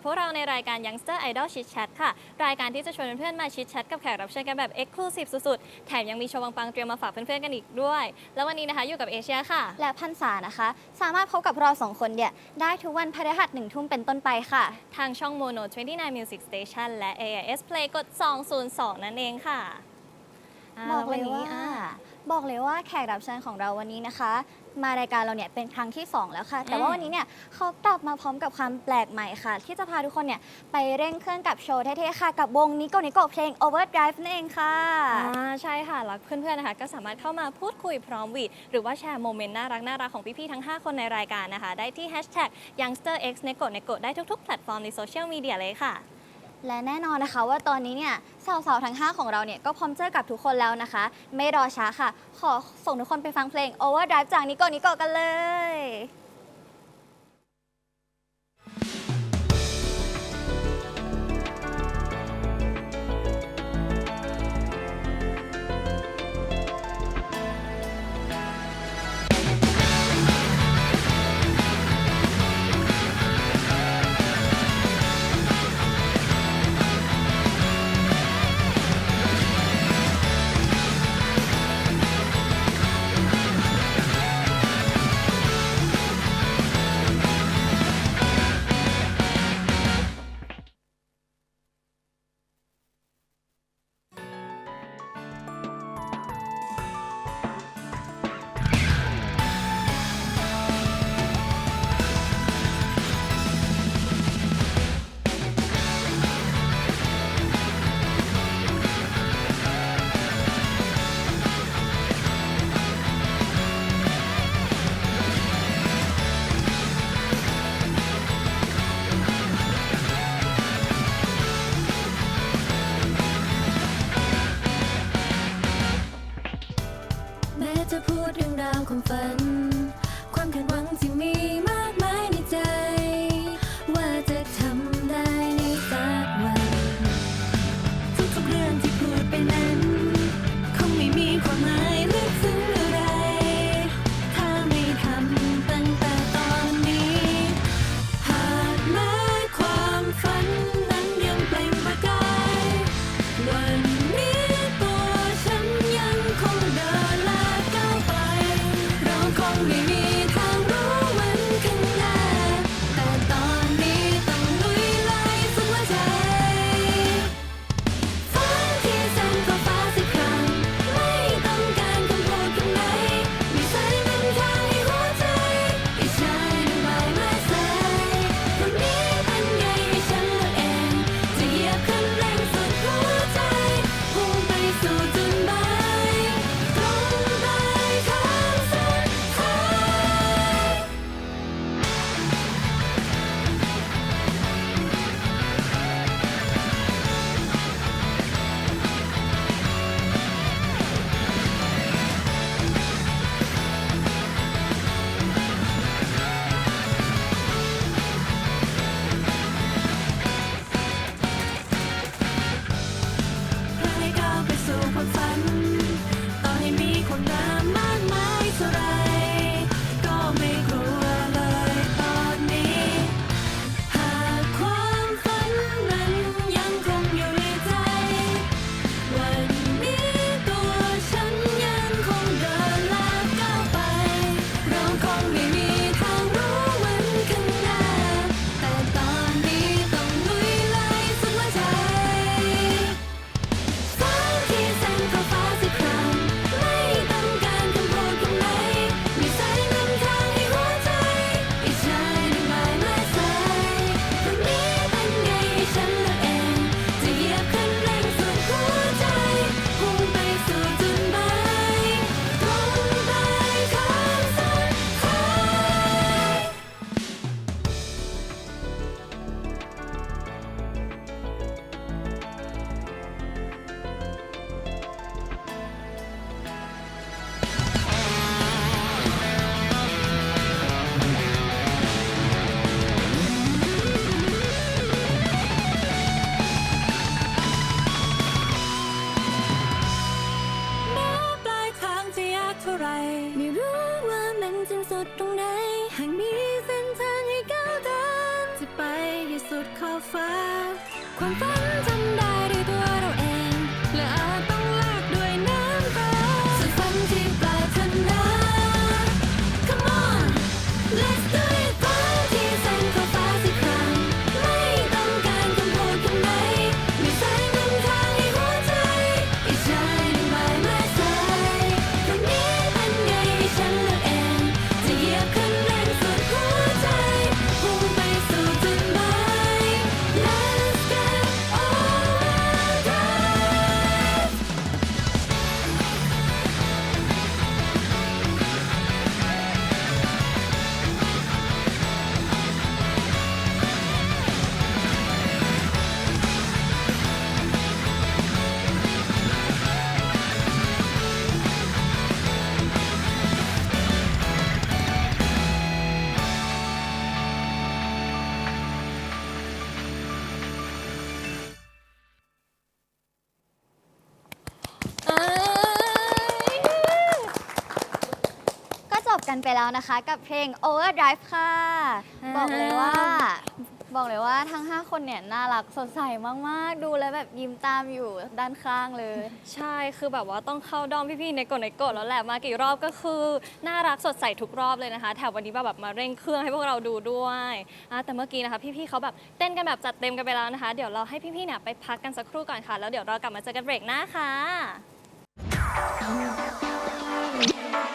กับพวกเราในรายการ Youngster Idol Chit Chat ค่ะ รายการที่จะชวนเพื่อนๆมาชิดแชทกับแขกรับเชิญกันแบบ Exclusive สุดๆ แถมยังมีโชว์ปังๆเตรียมมาฝากเพื่อนๆกันอีกด้วย แล้ววันนี้นะคะอยู่กับเอเชียค่ะ และพันษานะคะ สามารถพบกับเราสองคนเนี่ยได้ทุกวันพฤหัสหนึ่งทุ่มเป็นต้นไปค่ะ ทางช่อง Mono 29 Music Station และ AIS Play กด 202 นั่นเองค่ะาบอกเลยนนี้ว่าอ่า บอกเลยว่าแขกรับเชิญของเราวันนี้นะคะ มารายการเราเนี่ยเป็นครั้งที่ 2 แล้วค่ะ แต่ว่าอืมวันนี้เนี่ยเขากลับมาพร้อมกับความแปลกใหม่ค่ะ ที่จะพาทุกคนเนี่ยไปเร่งเครื่องกับโชว์เท่ๆค่ะ กับวงนิโกนิโกเพลง Overdrive นั่นเองค่ะอ่าใช่ค่ะแล้วเพื่อนๆนะคะ ก็สามารถเข้ามาพูดคุยพร้อมหวีดหรือว่าแชร์โมเมนต์น่ารักน่ารักของพี่ๆทั้ง 5 คนในรายการนะคะ ได้ที่ hashtag youngsterx n e g o n e g o ได้ทุกๆแพลตฟอร์มในโซเชียลมีเดียเลยค่ะ และแน่นอนนะคะว่าตอนนี้เนี่ยสาวๆทั้ง 5 ของเราเนี่ย ก็พร้อมเจอกับทุกคนแล้วนะคะ ไม่รอช้าค่ะ ขอส่งทุกคนไปฟังเพลง Overdrive จากนิโกนิโกกันเลย「 นไปแล้วนะคะกับเพลง Overdrive ค่ะอ่าบอกเลยว่า บอกเลยว่าทั้ง 5 คนเนี่ยน่ารักสดใสมาก ๆ ดูแล้วแบบยิ้มตามอยู่ด้านข้างเลย ใช่คือแบบว่าต้องเข้าด้อมพี่ๆในกดในกดแล้วแหละมากี่รอบก็คือ น่ารักสดใสทุกรอบเลยนะคะ แถมวันนี้แบบมาเร่งเครื่องให้พวกเราดูด้วยอะแต่เมื่อกี้นะคะพี่ๆเขาแบบเต้นกันแบบจัดเต็มกันไปแล้วนะคะ เดี๋ยวเราให้พี่ๆเนี่ยไปพักกันสักครู่ก่อนค่ะ แล้วเดี๋ยวเรากลับมาเจอกันเบรกหน้าค่ะ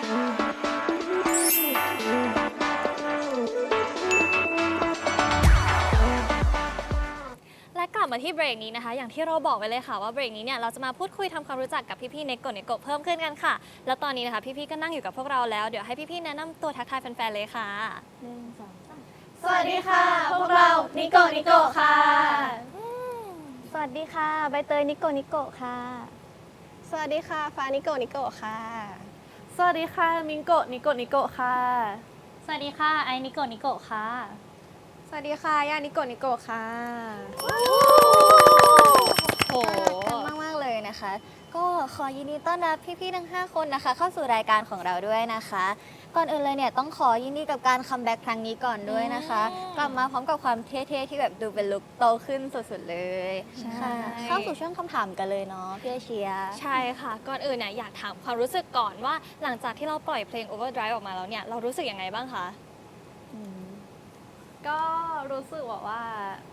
แล ลับมาที่เบรกนี้นะคะ อย่างที่เราบอกไว้เลยค่ะว่าเบรกนี้เนี่ยเราจะมาพูดคุยทำความรู้จักกับพี่ๆในกดในกดเพิ่มขึ้นกันค่ะ แล้วตอนนี้นะคะพี่ๆก็นั่งอยู่กับพวกเราแล้วเดี๋ยวให้พี่ๆแนะนำตัวทักทายแฟนๆเลยค่ะสวัสดีค่ะ พวกเรานิโกนิโกค่ะ สวัสดีค่ะใบเตยนิโกนิโกค่ะ สวัสดีค่ะฟานิโกนิโกค่ะ สวัสดีค่ะมิงโกะนิโกะนิโกะค่ะ สวัสดีค่ะไอนิโกะนิโกะค่ะ สวัสดีค่ะยานิโกนิโกค่ะโอ้โหน่ารักกันมาก ๆ เลยนะคะ ก็ขอยินดีต้อนรับพี่ ๆ ทั้ง 5 คนนะคะ เข้าสู่รายการของเราด้วยนะคะ ก่อนอื่นเลยเนี่ยต้องขอยินดีกับการคัมแบ็กครั้งนี้ก่อนด้วยนะคะ กลับมาพร้อมกับความเท่ ๆ ที่แบบดูเป็นลุคโตขึ้นสุด ๆ เลยค่ะเข้าสู่ช่วงคำถามกันเลยเนาะพี่เอเชียร์ใช่ค่ะ ก่อนอื่นเนี่ยอยากถามความรู้สึกก่อนว่าหลังจากที่เราปล่อยเพลง Overdrive ออกมาแล้วเนี่ย เรารู้สึกยังไงบ้างคะ ก็รู้สึกแบบว่า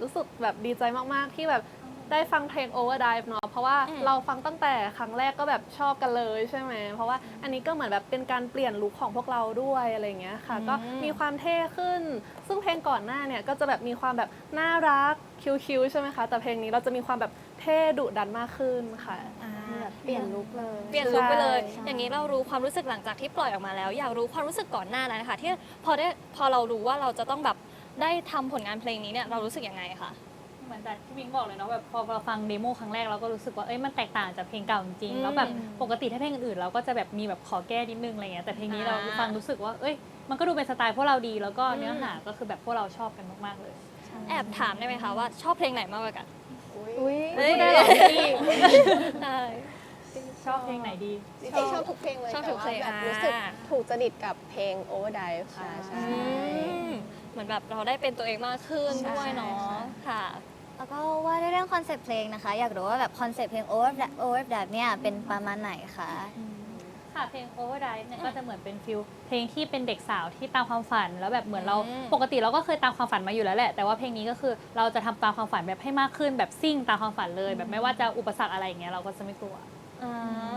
รู้สึกแบบดีใจมาก ๆ ที่แบบได้ฟังเพลง Overdrive เนาะเพราะว่าอืมเราฟังตั้งแต่ครั้งแรกก็แบบชอบกันเลยใช่ไหมเพราะว่าอันนี้ก็เหมือนแบบเป็นการเปลี่ยนลุคของพวกเราด้วยอะไรอย่างเงี้ยค่ะ ก็มีความเท่ขึ้น ซึ่งเพลงก่อนหน้าเนี่ยก็จะแบบมีความแบบน่ารักคิ้วๆใช่ไหมคะแต่เพลงนี้เราจะมีความแบบเท่ดุดันมากขึ้นค่ะแบบเปลี่ยนลุคเลยเปลี่ยนลุคไปเลยใช่อย่างนี้เรารู้ความรู้สึกหลังจากที่ปล่อยออกมาแล้ว อยากรู้ความรู้สึกก่อนหน้านั้นนะคะที่พอได้พอเรารู้ว่าเราจะต้องแบบ ได้ทำผลงานเพลงนี้เนี่ยเรารู้สึกยังไงคะ เหมือนแบบที่มิงบอกเลยเนาะแบบพอเราฟังเดโมครั้งแรกเราก็รู้สึกว่าเอ้ยมันแตกต่างจากเพลงเก่าจริงอืมๆแล้วแบบปกติถ้าเพลงอื่นๆเราก็จะแบบมีแบบขอแก้นิดนึงอะไรเงี้ยแต่เพลงนี้เราอ่าฟังรู้สึกว่าเอ้ยมันก็ดูเป็นสไตล์พวกเราดีแล้วก็เนื้อหาก็คือแบบพวกเราชอบกันมากๆเลยแอบถามได้ไหมคะว่าชอบเพลงไหนมากกว่ากันอุ้ยเฮ้ยได้เหรอพี่ใช่ ชอบเพลงไหนดี จริงๆชอบทุกเพลงเลยชอบทุกเพลงแต่ว่าแบบอ่ารู้สึกถูกจริตกับเพลง Overdrive ค่ะ ใช่ อืม เหมือนแบบเราได้เป็นตัวเองมากขึ้นใช่ด้วยเนาะค่ะค่ะ แล้วก็ว่าด้วยเรื่องคอนเซปต์เพลงนะคะ อยากรู้ว่าแบบคอนเซปต์เพลง Overdrive Overdrive เนี่ยเป็นประมาณไหนคะค่ะเพลง Overdrive เนี่ยก็จะเหมือนเป็นฟิลเพลงที่เป็นเด็กสาวที่ตามความฝัน แล้วแบบเหมือนเราอืมปกติเราก็เคยตามความฝันมาอยู่แล้วแหละ แต่ว่าเพลงนี้ก็คือเราจะทำตามความฝันแบบให้มากขึ้น แบบซิ่งตามความฝันเลย แบบไม่ว่าจะอุปสรรคอะไรอย่างเงี้ยเราก็จะไม่กลัวอ่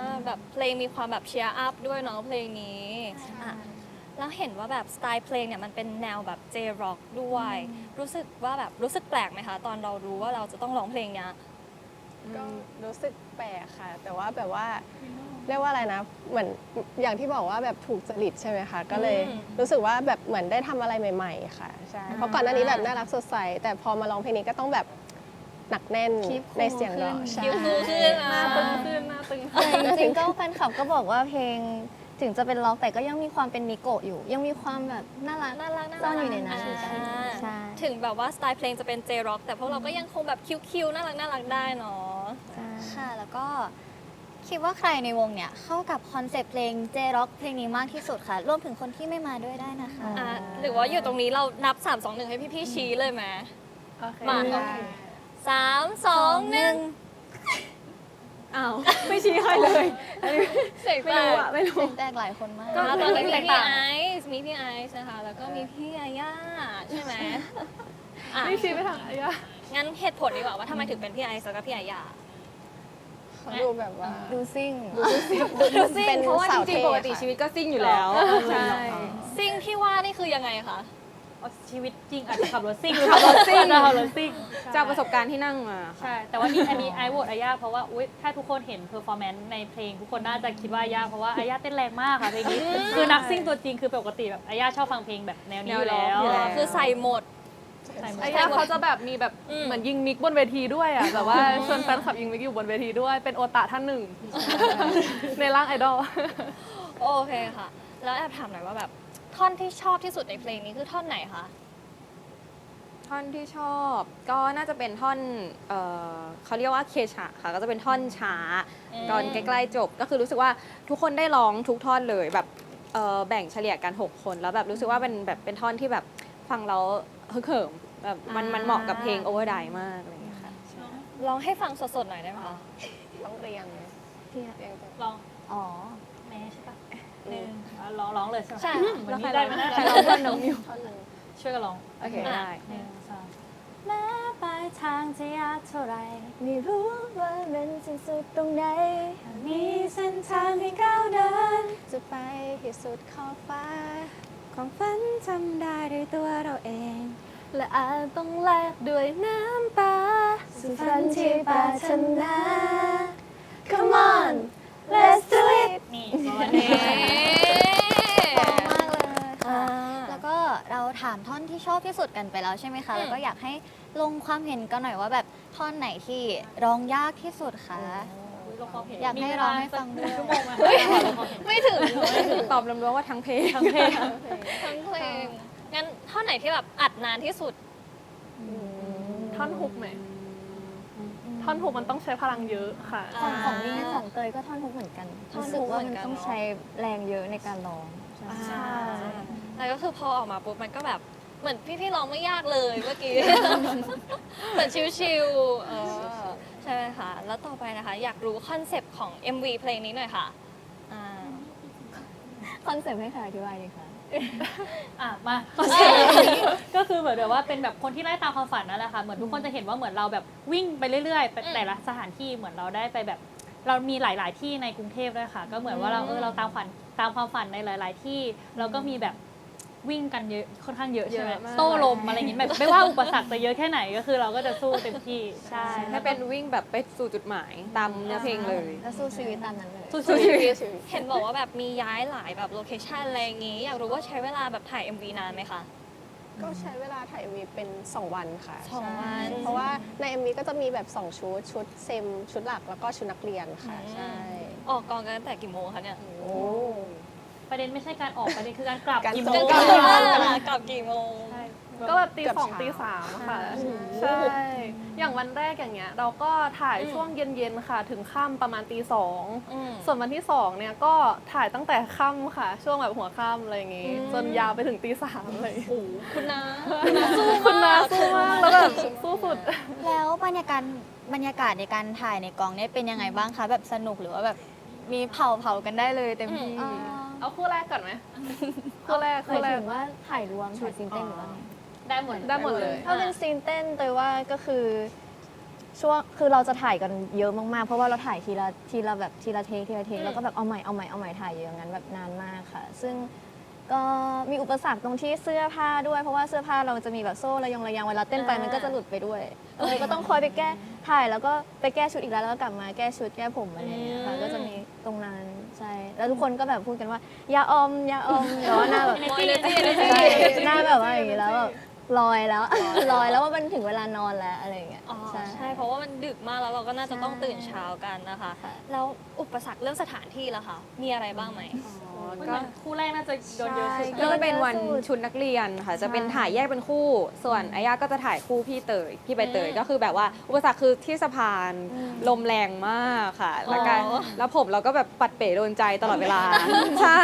าแบบเพลงมีความแบบเชียร์อัพด้วยเนาะเพลงนี้อะ แล้วเห็นว่าแบบสไตล์เพลงเนี่ยมันเป็นแนวแบบ J-Rock ด้วย รู้สึกว่าแบบรู้สึกแปลกไหมคะ ตอนเรารู้ว่าเราจะต้องร้องเพลงเนี้ยก็รู้สึกแปลกค่ะ แต่ว่าแบบว่าเรียกว่าอะไรนะ เหมือนอย่างที่บอกว่าแบบถูกจริตใช่ไหมคะ ก็เลยอืมรู้สึกว่าแบบเหมือนได้ทำอะไรใหม่ ๆ ค่ะใช่เพราะก่อนหน้านี้แบบน่ารักสดใส แต่พอมาร้องเพลงนี้ก็ต้องแบบหนักแน่นคีบคูลในเสียงร้องขึ้นใช่คิวคูขึ้นหอะน้าตึงขึ้นหน้าตึงขึ้นแต่จริงๆก็แฟนคลับก็บอกว่าเพลง ถึงจะเป็นล็อกแต่ก็ยังมีความเป็นนิโกะอยู่ ยังมีความแบบน่ารักน่ารักน่ารักซ่อนอยู่ในนั้นอ่าใช่ ถึงแบบว่าสไตล์เพลงจะเป็น J-Rock แต่พวกเราก็ยังคงแบบคิวๆน่ารักน่ารักได้เนาะ ค่ะ แล้วก็คิดว่าใครในวงเนี่ย เข้ากับคอนเซปต์เพลง J-Rock เพลงนี้มากที่สุดค่ะ รวมถึงคนที่ไม่มาด้วยได้นะคะ อะหรือว่าอยู่ตรงนี้เรานับ 3 2 1 ให้พี่ๆชี้เลยไหม โอเค มาได้สามสองหนึ่ง อ้าวไม่ชี้ใครเลยเสียงไม่แตรู้กอะไม่รู้ แตกหลายคนมากก็ ตอนนี้มีแตกพี่ต่าง ไอซ์มีพี่ไอซ์นะคะ แล้วก็มีพี่ยาย่าใช่ไหมอะนี่ชี้ไปทางอายะงั้นเหตุผลดีกว่าว่าทำไมถึงเป็นพี่ไอซ์แล้วก็พี่ยาย่า เขาดูแบบว่า ดูซิ่ง ดูซิ่งเพราะว่าจสริงท่ๆปกติค่ะ ชีวิตก็ซิ่งอยู่แล้ว ใช่ ซิ่งที่ว่านี่คือยังไงคะเอา ชีวิตจริงอาจจะขับรถซิ่งหรือขับรถซิ่งจะขับรถซิ่งจากประสบการณ์ที่นั่งมาค่ะใช่ แต่ว่านี่อันนี้ไอโหวตอาย่าเพราะว่าอุ๊ยถ้าทุกคนเห็นเพอร์ฟอร์แมนซ์ในเพลง ทุกคนน่าจะคิดว่าอาย่าเพราะว่าอาย่าเต้นแรงมากค่ะเพลงนี้คือนักซิ่งตัวจริงคือปกติแบบอาย่าชอบฟังเพลงแบบแนวนี้อยู่แล้วแนวร็อกอยู่แล้วคือใส่หมดใส่หมดอายะเขาจะแบบมีแบบอืมเหมือนยิงมิกบนเวทีด้วยอะแบบว่าชวนแฟนคลับยิงมิกอยู่บนเวทีด้วยเป็นโอตาท่านหนึ่งในร่างไอดอลโอเคค่ะ แล้วแอบถามหน่อยว่าแบบ ท่อนที่ชอบที่สุดในเพลงนี้คือท่อนไหนคะ ท่อนที่ชอบก็น่าจะเป็นท่อนเอ่อเขาเรียกว่าเคชะค่ะ ก็จะเป็นท่อนช้า อืม ตอนใกล้ๆจบ ก็คือรู้สึกว่าทุกคนได้ร้องทุกท่อนเลยแบบเอ่อแบ่งเฉลี่ยกัน 6 คน แล้วแบบรู้สึกว่าเป็นแบบเป็นท่อนที่แบบฟังแล้วฮึกเหิมแบบมันมันเหมาะกับเพลง Over Die มากอะไรอย่างเงี้ยค่ะใช่ลองให้ฟังสดๆหน่อยได้ไหมคะต้องเรียงเรียงแต่ลอง อ๋อ แม่ใช่ปะ หนึ่งอะร้องร้องเลยใช่ไหมใช่วันนี้ได้ไหมนะใครร้องท่อนน้องมิวท่อนหนึ่งช่วยกันร้องโอเคได้ หนึ่งสองแม้ปลายทางจะยากเท่าไหรไม่รู้ว่ามันสิ้นสุดตรงไหนมีเส้นทางให้ก้าวเดิน จะไปที่สุดขอบฟ้าความฝันทำได้ด้วยตัวเราเอง และอาจต้องแลกด้วยน้ำตาสู่ฝันที่ปรารถนา Come on let's do it นี่ประมาณนี้พอมากเลยค่ะ แล้วก็เราถามท่อนที่ชอบที่สุดกันไปแล้วใช่ไหมคะอืมแล้วก็อยากให้ลงความเห็นกันหน่อยว่าแบบท่อนไหนที่ร้องยากที่สุดคะ อยากให้ร้องให้ฟังด้วยชั่วโมงมาไม่ถึงตอบรวมๆว่าทั้งเพลงทั้งเพลงทั้งเพลงงั้นท่อนไหนที่แบบอัดนานที่สุด ท่อนฮุกไหม ท่อนฮุกมันต้องใช้พลังเยอะค่ะ ของของนี่ของเตยก็ท่อนฮุกเหมือนกันท่อนรู้สึกฮุกว่าเหมืมัอนนกัน ต้องเนอะใช้แรงเยอะในการร้องใช่แล้วก็คือพอออกมาปุ๊บมันก็แบบเหมือนพี่ๆร้องไม่ยากเลยเมื่อกี้ เหมือนชิวๆเออใช่ไหมคะ แล้วต่อไปนะคะ อยากรู้คอนเซปต์ของ MV เพลงนี้หน่อยค่ะอ่า คอนเซ็ปต์ให้ค่ะอธิบายเลยค่ะ อะมาก็คือเหมือนแบบว่าเป็นแบบคนที่ไล่ตามความฝันนั่นแหละค่ะเหมือนทุกคนจะเห็นว่าเหมือนเราแบบวิ่งไปเรื่อยๆไปอืมแต่ละสถานที่เหมือนเราได้ไปแบบ เรามีหลาย ๆ ที่ในกรุงเทพด้วยค่ะ ก็เหมือนว่าเราเออเราตามฝันตามความฝันในหลาย ๆ ที่เราก็มีแบบ วิ่งกันเยอะค่อนข้างเยอะใช่ไหมเยอะมาก โต้ลมอะไรอย่างงี้แบบไม่ว่าอุปสรรคจะเยอะแค่ไหนก็คือเราก็จะสู้เต็มที่ใช่ให้เป็นวิ่งแบบไปสู่จุดหมายตามเนื้อเพลงเลย แล้วสู้ชีวิตตามนั้นเลยสู้สู้ชีชีวิตวิตเห็นบอกว่าแบบมีย้ายหลายแบบโลเคชันอะไรอย่างงี้ อยากรู้ว่าใช้เวลาแบบถ่าย MV นานไหมคะ ก็ใช้เวลาถ่าย MV เป็น 2 วันค่ะสองวันใช่เพราะว่าใน MV ก็จะมีแบบ 2 ชุด ชุดเซม ชุดหลักแล้วก็ชุดนักเรียนค่ะ ใช่ ออกกองกันตั้งแต่กี่โมงคะเนี่ย โอ้ ประเด็นไม่ใช่การออกประเด็นคือการกลับการกี่โมกลังบกลับกี่โมงกลับกี่โมงก็แบบตีเกือบสองเช้าตีสามค่ะใช่อย่างวันแรกอย่างเงี้ย เราก็ถ่ายอืม ช่วงเย็นๆค่ะ ถึงค่ำประมาณตีสองอืม ส่วนวันที่สองเนี่ยก็ถ่ายตั้งแต่ค่ำค่ะ ช่วงแบบหัวค่ำอะไรอย่างงี้ อืม จนยาวไปถึงตีสามเลย โอ้โหคุณนาคุณนาสู้มากแล้วแบบสู้สุด แล้วบรรยากาศบรรยากาศในการถ่ายในกองเนี่ยเป็นยังไงบ้างคะ แบบสนุกหรือว่าแบบมีเผาเผากันได้เลยเต็มที่อืม เอาคู่แรกก่อนไหมคู่แรกหคู่มายแรกถึงว่าถ่ายรวมถ่ายซีนเต้นหรือว่าไงได้หมดได้หมดเลย ถ้าเป็นซีนเต้นเตยว่าก็คือช่วงคือเราจะถ่ายกันเยอะมากๆ เพราะว่าเราถ่ายทีละทีละแบบทีละเทคทีละเทคอืมแล้วก็แบบเอาใหม่เอาใหม่เอาใหม่ถ่ายเยอะงั้นแบบนานมากค่ะ ซึ่งก็มีอุปสรรคตรงที่เสื้อผ้าด้วย เพราะว่าเสื้อผ้าเราจะมีแบบโซ่ระยงระยางเวลาเต้นไปมันก็จะหลุดไปด้วยเออก็ต้องคอยไปแก้ถ่ายแล้วก็ไปแก้ชุดอีกแล้วแล้วก็กลับมาแก้ชุดแก้ผมอะไรอย่างเงี้ยค่ะก็จะมีตรงนั้น ใช่แล้วทุกคนก็แบบพูดกันว่า อย่าอมอย่าอมแต่ว่าหน้าแบบมอยเนตี้เนใช่ตี้หน้าแบบว่าอย่างนี้แล้วแบบ ลอยแล้ว ลอยแล้วว่ามันถึงเวลานอนแล้วอะไรอย่างเงี้ยอ๋อใช่ ใช่เพราะว่ามันดึกมากแล้วเราก็น่าจะต้องตื่นเช้ากันนะคะแล้วอุปสรรคเรื่องสถานที่ล่ะคะมีอะไรบ้างไหมเหมือนคู่แรกน่าจะโดนเยอะสุด ก็จะเป็นวันชุดนักเรียนค่ะ จะเป็นถ่ายแยกเป็นคู่ ส่วนอาย่าก็จะถ่ายคู่พี่เตย พี่ใบเตย อืมก็คือแบบว่าอุปสรรคคือที่สะพานลมแรงมากค่ะ แล้วการอ๋อ แล้วผมเราก็แบบปัดเป๋โดนใจตลอดเวลา ใช่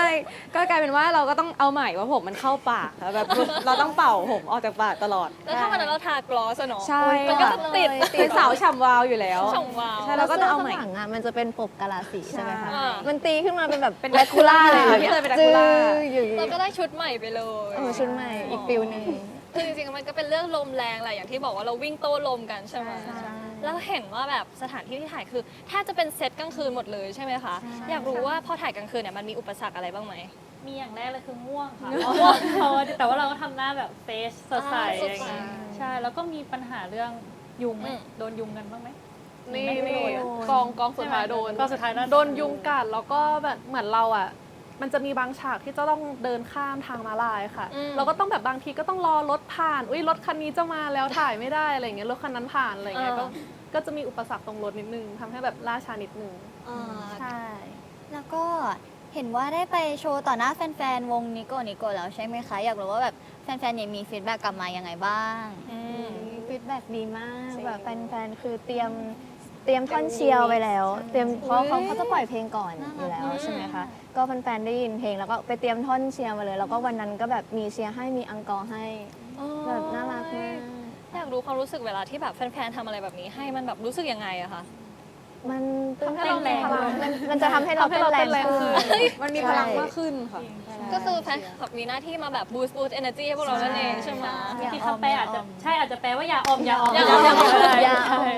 ก็กลายเป็นว่าเราก็ต้องเอาใหม่ว่าผมมันเข้าปากค่ะแบบเราต้องเป่าผมออกจากปากตลอด แล้วถ้าวันนั้นเราทากลอสอะเนาะใช่ มันก็ค่ะจะติดเป็นสาวฉ่ำวาวอยู่แล้ว ช่องวาว ใช่เราก็ต้องเอาใหม่สื้ข้งลังอะมันจะเป็นปกกะลาสีใช่ไหมคะอ่ามันตีขึ้นมาเป็นแบบเป็นแดคูล่าเลยพี่เตยเป็นแดคูล่าจื้ออยู่อย่างเรางี้ก็ได้ชุดใหม่ไปเลยเออชุดใหม่อีกฟิลหนึ่งคือจริงๆ มันก็เป็นเรื่องลมแรงแหละอย่างที่บอกว่าเราวิ่งโต้ลมกันใช่ไหม แล้วเห็นว่าแบบสถานที่ที่ถ่ายคือแทบจะเป็นเซตกลางคืนหมดเลยใช่ไหมคะอยากรู้ว่าพอถ่ายกลางคืนเนี่ยมันมีอุปสรรคอะไรบ้างไหม มีอย่างแรกเลยคือง่วงค่ะง่วงพอแต่ว่าเราก็ทำหน้าแบบเฟสสดใสอ่าอะไรอย่างเงี้ยสดใสใช่ แล้วก็มีปัญหาเรื่องยุงไหมอืม โดนยุงกันบ้างไหม นี่ไม่นี่โดนกองกองสุดท้ายโดน กองสุดท้ายน่าโดนยุงกัดแล้วก็แบบเหมือนเราอะ มันจะมีบางฉากที่จะต้องเดินข้ามทางม้าลายค่ะ อืมเราก็ต้องแบบบางทีก็ต้องรอรถผ่าน อุ้ยรถคันนี้จะมาแล้วถ่ายไม่ได้อะไรอย่างเงี้ยรถคันนั้นผ่านอะไรอย่างเงี้ยเออ ก็ก็จะมีอุปสรรคตรงรถนิดนึงทำให้แบบล่าช้านิดนึงอ่าใช่ แล้วก็เห็นว่าได้ไปโชว์ต่อหน้าแฟนๆ วงนิโกนิโกแล้วใช่ไหมคะ อยากรู้ว่าแบบแฟนๆเนี่ยมีฟีดแบ็กกลับมายังไงบ้างอืมฟีดแบ็กดีมากจริง แบบแฟนๆ คือเตรียม เตรียมท่อนเชียร์ไปแล้ว เตรียมเพราะเขาเขาจะปล่อยเพลงก่อนอยู่แล้วใช่ไหมคะ ก็แฟนๆได้ยินเพลงแล้วก็ไปเตรียมท่อนเชียร์มาเลย แล้วก็วันนั้นก็แบบมีเชียร์ให้มีอังกอร์ให้แบบน่ารักมากอยากรู้ความรู้สึกเวลาที่แบบแฟนๆทำอะไรแบบนี้ให้มันแบบรู้สึกยังไงอะคะมันตื่นทำให้เต้นเราแรงมีพลังมันมันจะทำให้เราทำให้เต้นเราแรเต้งนแรงขึ้นขึ้นมันมีพลังมากขึ้นค่ะ ก็คือแฟนคลับมีหน้าที่มาแบบ boost boost energy ให้พวกเรานั่นเองใช่ไหมที่คำแปลอาจจะใช่อาจจะแปลว่าอย่าออมอย่าออมอย่าออมอย่าออมอย่าออมใช่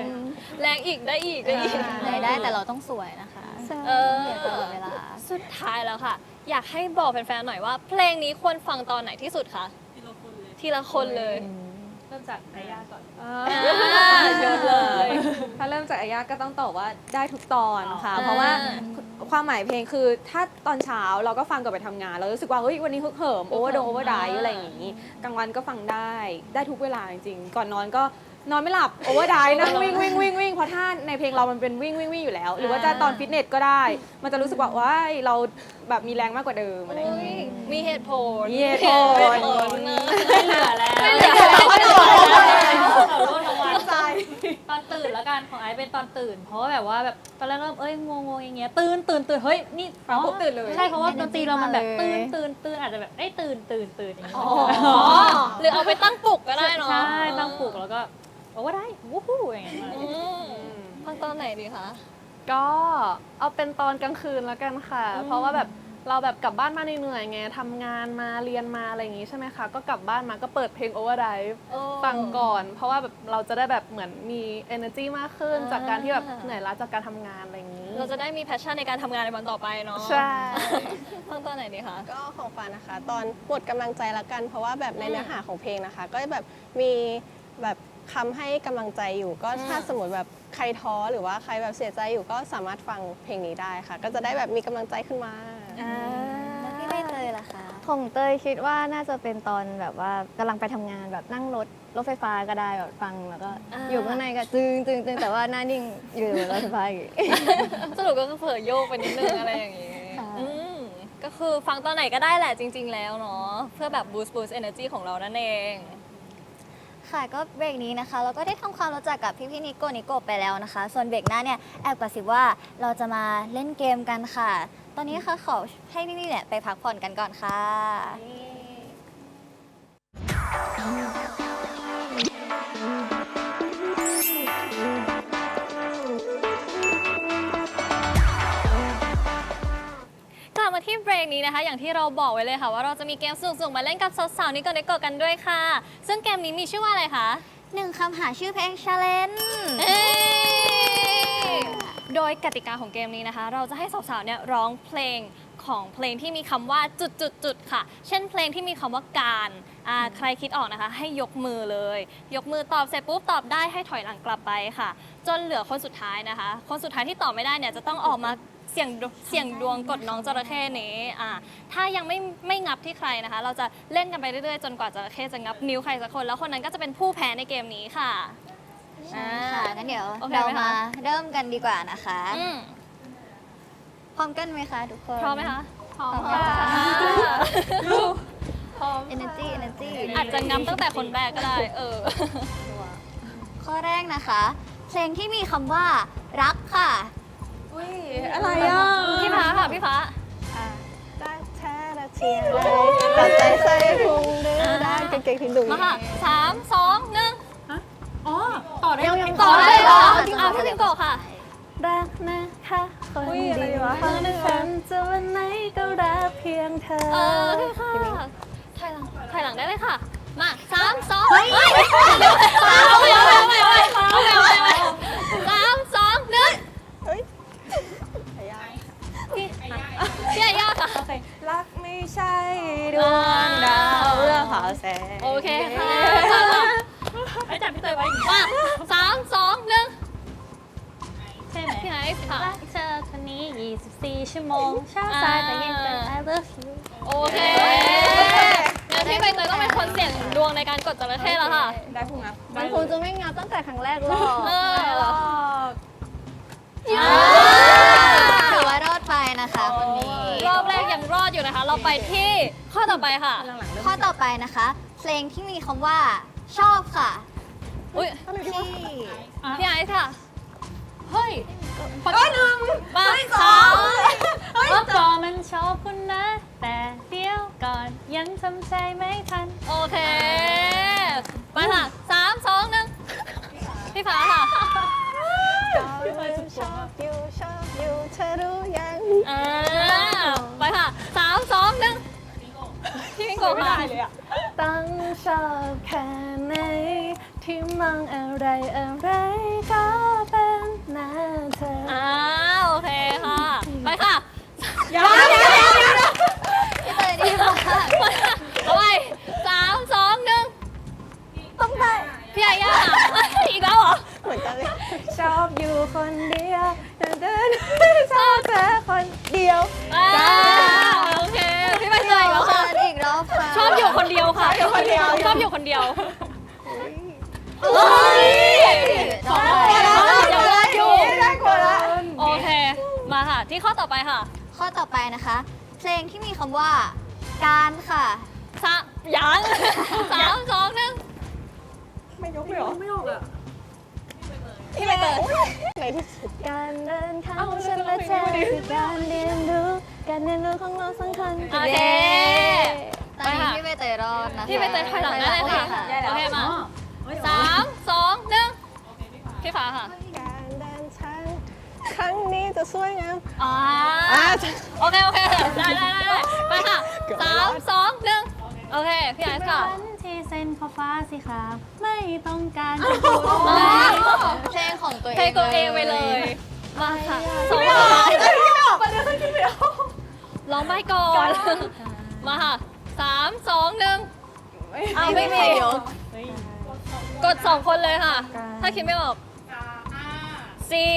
แรงอีกได้อีกได้อีกได้ได้แต่เราต้องสวยนะคะเออตลอดเวลา สุดท้ายแล้วค่ะ อยากให้บอกแฟนๆหน่อยว่า เพลงนี้ควรฟังตอนไหนที่สุดคะทีละคนเลยเริ่มจากไอยาก่อนอ่าโยนเลย ถ้าเริ่มจากอายาก็ต้องตอบว่าได้ทุกตอนค่ะอ่าเพราะว่าความหมายเพลงคือถ้าตอนเช้าเราก็ฟังก่อนไปทำงานเรารู้สึกว่าเฮ้ยวันนี้ฮึกเหิมโอเวอร์ดงโอเวอร์ไดอะไรอย่างนี้กลางวันก็ฟังได้ได้ทุกเวลาจริงๆก่อนนอนก็ นอนไม่หลับโอเวอร์ไดนั่งวิ่งวิ่งวิ่งวิ่งเพราะถ้าในเพลงเรามันเป็นวิ่งวิ่งวิ่งอยู่แล้ว หรือว่าจะตอนฟิตเนสก็ได้ มันจะรู้สึกว่าว้ายเราแบบมีแรงมากกว่าเดิมอะไรอย่างนี้มีเหตุผลมีเหตุผลนะไม่เหลือแล้วไม่เหลือแล้วขอโทษรางวัลตอนตื่นแล้วกันของไอซ์เป็นตอนตื่น เพราะว่าแบบว่าแบบตอนแรกเริ่มเอ้ยงงงๆอย่างเงี้ยตื่นตื่นตื่นเฮ้ยนี่ฟังปุ๊บตื่นเลยใช่เพราะว่าดนตรีเรามันแบบมาเลยตื่นตื่นตื่นอาจจะแบบเอ้ยตื่นตื่นตื่นอย่างเงี้ยหรือเอาไปตั้งปลุกก็ได้เนาะใช่ตั้งปลุกแล้วก็ โอ้ว่าได้วู้ฮู้อย่างเงี้ยอืมฟังตอนไหนดีคะ ก็เอาเป็นตอนกลางคืนแล้วกันค่ะ เพราะว่าแบบเราแบบกลับบ้านมาเหนื่อยๆไงทำงานมาเรียนมาอะไรอย่างงี้ใช่ไหมคะ ก็กลับบ้านมาก็เปิดเพลง Overdrive ฟังก่อน เพราะว่าแบบเราจะได้แบบเหมือนมี energy มากขึ้นอ่าจากการที่แบบเหนื่อยล้าจากการทำงานอะไรอย่างนี้ เราจะได้มีแพชชั่นในการทำงานในวันต่อไปเนาะใช่ฟังตอนไหนดีคะ ก็ของฟ้านะคะ ตอนหมดกำลังใจละกัน เพราะว่าแบบในอืมเนื้อหาของเพลงนะคะ ก็แบบมีแบบ คำให้กำลังใจอยู่ ก็อืมถ้าสมมติแบบใครท้อหรือว่าใครแบบเสียใจอยู่ก็สามารถฟังเพลงนี้ได้ค่ะ ก็จะได้แบบมีกำลังใจขึ้นมาแล้วพี่ใบเตยล่ะคะของเตยคิดว่าน่าจะเป็นตอนแบบว่ากำลังไปทำงานแบบนั่งรถรถไฟฟ้าก็ได้แบบฟังแล้วก็อ่าอยู่ข้างในก็ตึงตึงตึงแต่ว่าหน้านิ่งอยู่บนรถไฟฟ้าอีก สรุปก็คือเผลอโยกไปนิดนึง อะไรอย่างงี้ค่ะ อืมก็คือฟังตอนไหนก็ได้แหละจริง ๆ แล้วเนาะเพื่อแบบ boost boost energy ของเรานั่นเอง ค่ะก็เบรกนี้นะคะ เราก็ได้ทำความรู้จักกับพี่พี่ๆนิโกนิโกไปแล้วนะคะ ส่วนเบรกหน้าเนี่ยแอบกระซิบว่าเราจะมาเล่นเกมกันค่ะ ตอนนี้ค่ะขอให้พี่ๆเนี่ยไปพักผ่อนกันก่อนค่ะก นี้นะคะ อย่างที่เราบอกไว้เลยค่ะ ว่าเราจะมีเกมสนุกๆมาเล่นกับสาวๆนิโกนิโกกันด้วยค่ะ ซึ่งเกมนี้มีชื่อว่าอะไรคะหนึ่งคำหาชื่อเพลง challenge เอ้ยโดยกติกาของเกมนี้นะคะ เราจะให้สาวๆเนี่ยร้องเพลงของเพลงที่มีคำว่าจุดๆๆค่ะ เช่นเพลงที่มีคำว่าการอ่าใครคิดออกนะคะ ให้ยกมือเลย ยกมือตอบเสร็จปุ๊บตอบได้ให้ถอยหลังกลับไปค่ะ จนเหลือคนสุดท้ายนะคะ คนสุดท้ายที่ตอบไม่ได้เนี่ยจะต้องออกมา เสี่ยงดวเสี่ยงดวงกดน้องจระเข้นี้อ่าถ้ายังไม่ไม่งับที่ใครนะคะ เราจะเล่นกันไปเรื่อยๆ จนกว่าจระเข้จะงับนิ้วใครสักคน แล้วคนนั้นก็จะเป็นผู้แพ้ในเกมนี้ค่ะ ใช่ค่ะงั้นเดี๋ยวโอเคเราไหมคะ มาเริ่มกันดีกว่านะคะ อืมพร้อมกันไหมคะทุกคน พร้อมไหมคะพร้อมค่ะ energy energy อาจจะงำตั้งแต่คนแรกก็ได้ เออ ข้อแรกนะคะ เพลงที่มีคำว่ารักค่ะ อะไรอะพี่ฟ้าค่ะพี่ฟ้าได้แท้ละเทียไรตัดใจใส่พุงดื้อได้กางเกงที่ดุยมาค่ะสามสองหนึ่งอ๋อต่อได้ยังต่อเลยเหรอจริงเหรออะพี่ลิงโกะค่ะ รักนะคะคนอุ๊ยอะไรดีวะฟังนะฉันจะวันไหนก็รักเพียงเธอเออค่ะถอยหลังถอยหลังได้เลยค่ะ มาสามสองเฮ้ยสามเอาไปเอาไปเอาไปเอา โอเคค่ะไอ้จับพี่เตยไว้มาสามสองหนึ่งใช่ไหมพี่ไอซ์ค่ะรักเธอคนนี้ 24 ชั่วโมงเช้าสายแต่เย็นเป็น I love you โอเคงั้นพี่ใบเตยต้องเป็นคนเสี่ยงดวงในการกดจระเข้แล้วค่ะ ได้พุงอัพมันคงจะไม่งับตั้งแต่ครั้งแรกหรอกเออถือว่ารอดไปนะคะคนนี้ รอบแรกยังรอดอยู่นะคะ เราไปที่ข้ อต่อไปค่ะ ข้อต่อไปนะคะ เพลงที่มีคำว่า ชอบค่ะอุ้ยที่พี่ไอซ์ค่ะ เฮ้ยขอหนึ่งมาสองเมื่อก่อนมันชอบคุณนะ แต่เดี๋ยวก่อนยังทำใจไม่ทัน โอเค ไปค่ะสามสองหนึ่งพี่ฟ้าค่ะชอบอยู่ชอบอยู่เธอรู้ยัง พี่พิงโกะค่ะตั้งชอบแค่ไหนที่มองอะไรอะไรก็เป็นหน้าเธออ่าโอเคค่ะ ไปค่ะพี่เตยดีมากเอาไปสามสองหนึ่งต้องไปพี่อาย่าอีกแล้วเหรอเหมือนกันเลยชอบอยู่คนเดียวแต่เดินชอบเธอคนเดียวอ่าโอเคพี่ใบเตยอีกแล้วค่ะอีกรอบค่ะชอบอยู่ คนเดียวค่ะชอบอยู่คนเดียว ชอบอยู่คนเดียวเฮ้ยสองคนยังได้อยู่โอเค มาค่ะ ที่ข้อต่อไปค่ะข้อต่อไปนะคะ เพลงที่มีคำว่า การค่ะสามยังสามสองหนึ่งพี่ใบเตยในที่สุดการเดินเข้าฉันและเธอคือการเรียนรู้ การเรียนรู้ของเราสองคนโอเค ตอนนี้พี่ใบเตยรอดนะคะพี่ใบเตยถอยหลังได้เลยค่ะ โอโอเคเคมาสามสองหนึ่งพี่ฟ้าค่ะการเดินทางครั้งนี้จะสวยงามอ่าอ่าโอเคโอเคได้ได้ได้ได้ไปค่ะสามสองหนึ่งโอเค พี่ไอซ์ค่ะวันที่เส้นขอบฟ้าสิครับ ไม่ต้องการเพลงของตัวเองเพลงตัวเองไปเลย มาค่ะสองร้องไปก่อน มาค่ะ สามสองหนึ่งเอาไม่มีกดสองคนเลยค่ะ ถ้าคิดไม่ออกสี่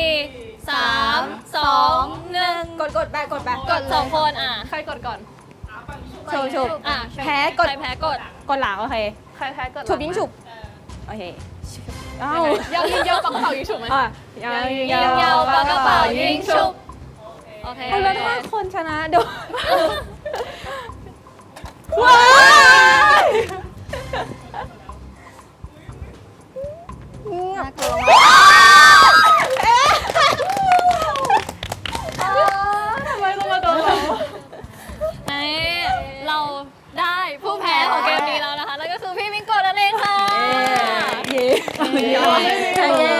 สามสองหนึ่งกดกดไปกดไปกดสองคนอะใครกดก่อนฉุบฉุบอะแพ้กดใครแพ้กดกดหลังโอเคใครแพ้กดฉุบยิงฉุบโอเคเอ้ายังยิงเยอะปังเป่ายิงฉุบไหมอะยังยิงยาวปากกระเป๋ายิงชุบโอเคเอาแล้วถ้าคนชนะโดน ว้ายน่ากลัวมากทำไมต้องมาโดนเรานี่เราได้ผู้แพ้ของเกมนี้แล้วนะคะ แล้วก็คือพี่มิงโกะนั่นเองค่ะ เย้เย้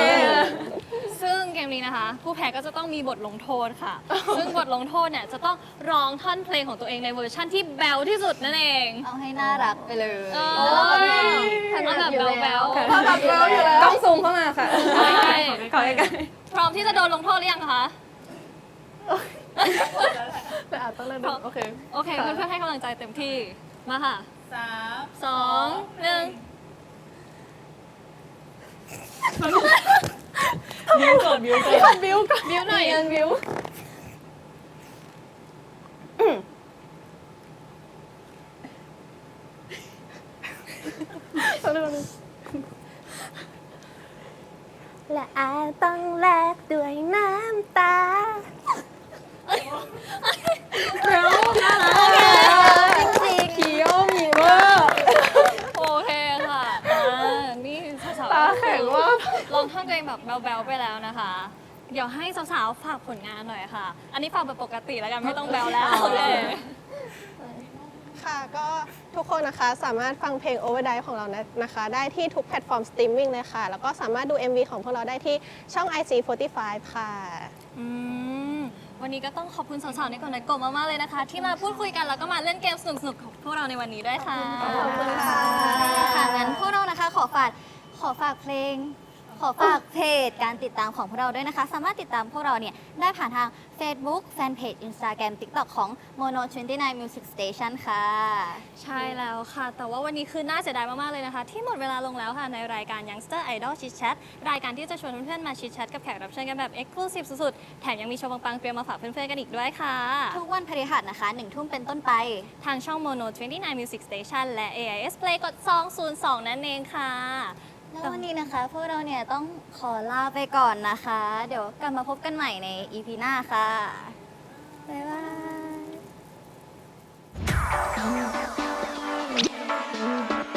ซึ่งเกมนี้นะคะ ผู้ แพ้ก็จะต้องมีบทลงโทษค่ะ ซึ่งบทลงโทษเนี่ยจะต้องร้องท่อนเพลงของตัวเองในเวอร์ชั่นที่แบลที่สุดนั่นเอง เอาให้น่ารักไปเลยเออแล้วก็พี่เอาแบบแบลๆถ้าแบบแบลอยู่แล้ว ต้องซูมเข้ามาค่ะใช่ขอใกล้พร้อมที่จะโดนลงโทษหรือยังคะ แต่อาจต้องเล่นแบบโอเค โอเค เพื่อนๆให้กำลังใจเต็มที่ มาค่ะสามสองหนึ่ง บิวก่อนบิวก่อนบิวบิวหน่อยบิวอาจต้องแลกด้วยน้ำตาจริง เคี้ยวมีเวอร์ โอเคค่ะอ่านี่สาวๆ ตาแข็งว่า ล องท่อนตัวเองแบบแบลๆไปแล้วนะคะ เดี๋ยวให้สาวๆฝากผลงานหน่อยค่ะ อันนี้ฝากแบบปกติแล้วกันไม่ต้องแบลแล้วโอเคค่ะก็ทุกคนนะคะสามารถฟังเพลง Overdrive ของเรานะคะ ได้ที่ทุกแพลตฟอร์มสตรีมมิ่งเลยค่ะ แล้วก็สามารถดู MV ของพวกเราได้ที่ช่อง IC45 ค่ะ อืมวันนี้ก็ต้องขอบคุณสาวๆในกลุ่มในกลุ่มมากๆเลยนะคะ ที่มาพูดคุยกันแล้วก็มาเล่นเกมสนุกๆของพวกเราในวันนี้ด้วยค่ะขอบคุณค่ะ ค่ะงั้นพวกเรานะคะขอฝากขอฝากเพลง ขอฝากเพจการติดตามของพวกเราด้วยนะคะ สามารถติดตามพวกเราเนี่ยได้ผ่านทาง Facebook Fanpage Instagram TikTok ของ Mono 29 Music Station ค่ะ ใช่แล้วค่ะ แต่ว่าวันนี้คือน่าเสียดายมาก ๆ เลยนะคะ ที่หมดเวลาลงแล้วค่ะในรายการ Youngster Idol Chit Chat รายการที่จะชวนเพื่อน ๆ มาชิดแชทกับแขกรับเชิญกันแบบ Exclusive สุด ๆ แถมยังมีโชว์ปัง ๆ เตรียมมาฝากเพื่อน ๆ กันอีกด้วยค่ะ ทุกวันพฤหัสนะคะหนึ่งทุ่มเป็นต้นไป ทางช่อง Mono 29 Music Station และ AIS Play กด 202 นั่นเองค่ะ แล้ววันนี้นะคะ พวกเราเนี่ยต้องขอลาไปก่อนนะคะ เดี๋ยวกลับมาพบกันใหม่ในอีพีหน้าค่ะ บ๊ายบาย